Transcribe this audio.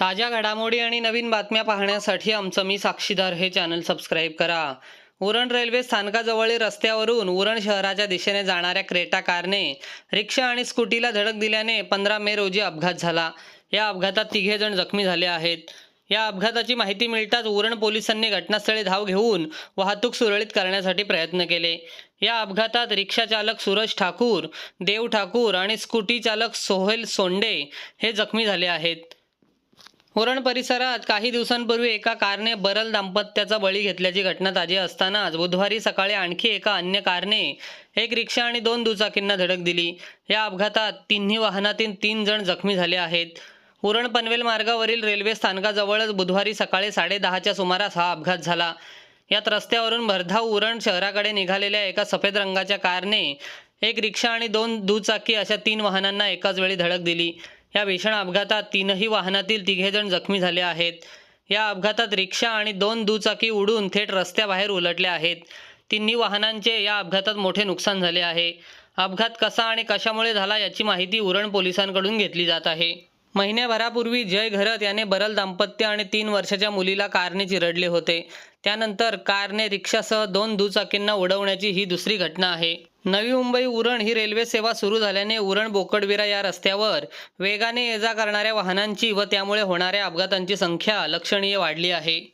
ताज्या घडामोडी आणि नवीन बातम्या पाहण्यासाठी आमचं मी साक्षीदार हे चॅनल सबस्क्राईब करा. उरण रेल्वे स्थानकाजवळील रस्त्यावरून उरण शहराच्या दिशेने जाणाऱ्या क्रेटा कारने रिक्षा आणि स्कूटीला धडक दिल्याने पंधरा मे रोजी अपघात झाला. या अपघातात तिघे जण जखमी झाले आहेत. या अपघाताची माहिती मिळताच उरण पोलिसांनी घटनास्थळी धाव घेऊन वाहतूक सुरळीत करण्यासाठी प्रयत्न केले. या अपघातात रिक्षा चालक सूरज ठाकूर देव ठाकूर आणि स्कूटी चालक सोहेल सोंडे हे जखमी झाले आहेत. उरण परिसरात काही दिवसांपूर्वी एका कारने बरल दाम्पत्याचा बळी घेतल्याची घटना ताजी असतानाच बुधवारी सकाळी आणखी एका अन्य कारने एक रिक्षा आणि दोन दुचाकींना धडक दिली. या अपघातात तिन्ही वाहनातील तीन जण जखमी झाले आहेत. उरण पनवेल मार्गावरील रेल्वे स्थानकाजवळच बुधवारी सकाळी साडेदहाच्या सुमारास हा अपघात झाला. यात रस्त्यावरून भरधाव उरण शहराकडे निघालेल्या एका सफेद रंगाच्या कारने एक रिक्षा आणि दोन दुचाकी अशा तीन वाहनांना एकाच वेळी धडक दिली. या भीषण अपघातात तीनही वाहनातील तिघेजण जखमी झाले आहेत. या अपघातात रिक्षा आणि दोन दुचाकी उडून थेट रस्त्याबाहेर उलटल्या आहेत. तिन्ही वाहनांचे या अपघातात मोठे नुकसान झाले आहे. अपघात कसा आणि कशामुळे झाला याची माहिती उरण पोलिसांकडून घेतली जात आहे. महिन्याभरापूर्वी जय घरत याने बरल दाम्पत्य आणि तीन वर्षाच्या मुलीला कारने चिरडले होते. त्यानंतर कारने रिक्षासह दोन दुचाकींना उडवण्याची ही दुसरी घटना आहे. नवी मुंबई उरण ही रेल्वे सेवा सुरू झाल्याने उरण बोकडविरा या रस्त्यावर वेगाने ये जा करणाऱ्या वाहनांची व त्यामुळे होणाऱ्या अपघातांची संख्या लक्षणीय वाढली आहे.